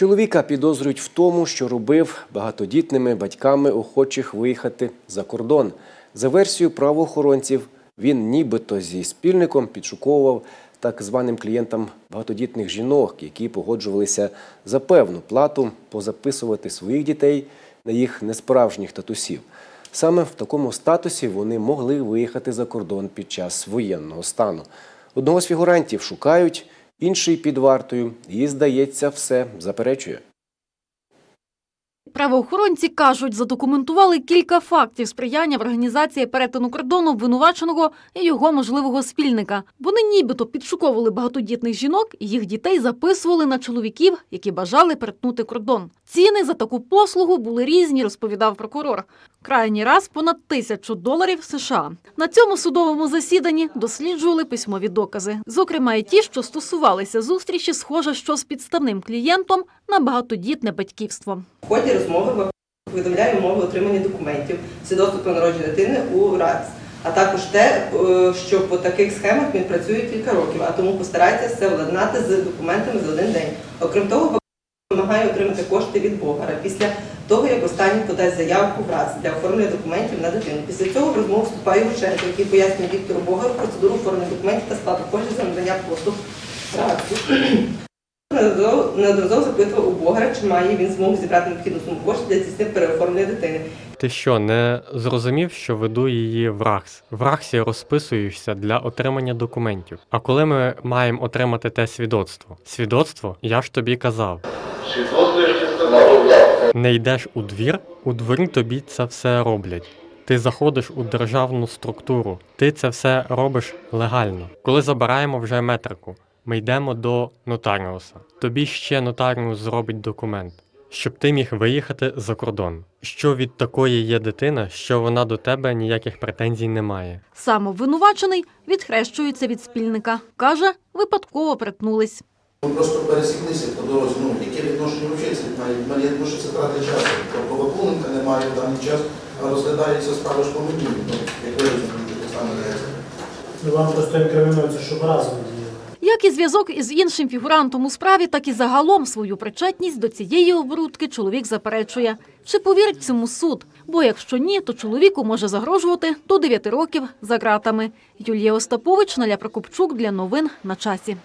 Чоловіка підозрюють в тому, що робив багатодітними батьками охочих виїхати за кордон. За версією правоохоронців, він нібито зі спільником підшуковував так званим клієнтам багатодітних жінок, які погоджувалися за певну плату позаписувати своїх дітей на їх несправжніх татусів. Саме в такому статусі вони могли виїхати за кордон під час воєнного стану. Одного з фігурантів шукають, інший під вартою їй здається, все заперечує. Правоохоронці кажуть, задокументували кілька фактів сприяння в організації перетину кордону обвинуваченого і його можливого спільника. Вони нібито підшуковували багатодітних жінок і їх дітей записували на чоловіків, які бажали перетнути кордон. Ціни за таку послугу були різні, розповідав прокурор. Крайній раз понад тисячу доларів США. На цьому судовому засіданні досліджували письмові докази. Зокрема, і ті, що стосувалися зустрічі, схоже, що з підставним клієнтом на багатодітне батьківство. Ході розмови повідомляє умови отримання документів, свідоцтво про народження дитини у РАЦ, а також те, е, що по таких схемах він працює кілька років, а тому постарайтеся все владнати з документами за один день. Окрім того, вимагає отримати кошти від Богара після того, як останній подасть заявку в РАЦ для оформлення документів на дитину. Після цього в розмову вступає Гученко, який пояснює Віктору Богару процедуру оформлення документів та сплату коштів за надання послуг РАЦу. Неодноразово запитував у Богара, чи має він змогу зібрати необхідну суму коштів для здійснення переоформлення дитини. Ти що, не зрозумів, що веду її в РАКС? В РАКСі розписуєшся для отримання документів. А коли ми маємо отримати те свідоцтво? Свідоцтво, я ж тобі казав. Не йдеш у двір, у дворі тобі це все роблять. Ти заходиш у державну структуру, ти це все робиш легально. Коли забираємо вже метрику, ми йдемо до нотаріуса. Тобі ще нотаріус зробить документ, щоб ти міг виїхати за кордон. Що від такої є дитина, що вона до тебе ніяких претензій не має. Сам обвинувачений відхрещується від спільника. Каже, випадково перетнулись. Ми просто пересіклися по дорозі. Ну, яке відношення вчиться? Мені я думаю, що це трати часу. Тобто Вакуленка немає в даний час, а розглядається справа ж по мені. Ну, як ви розумієте, так само дається. Ну, Вам просто інкримінується, щоб разом. Як і зв'язок із іншим фігурантом у справі, так і загалом свою причетність до цієї оборудки чоловік заперечує. Чи повірить цьому суд? Бо якщо ні, то чоловіку може загрожувати до 9 років за ґратами. Юлія Остапович, Наля Прокопчук для новин на часі.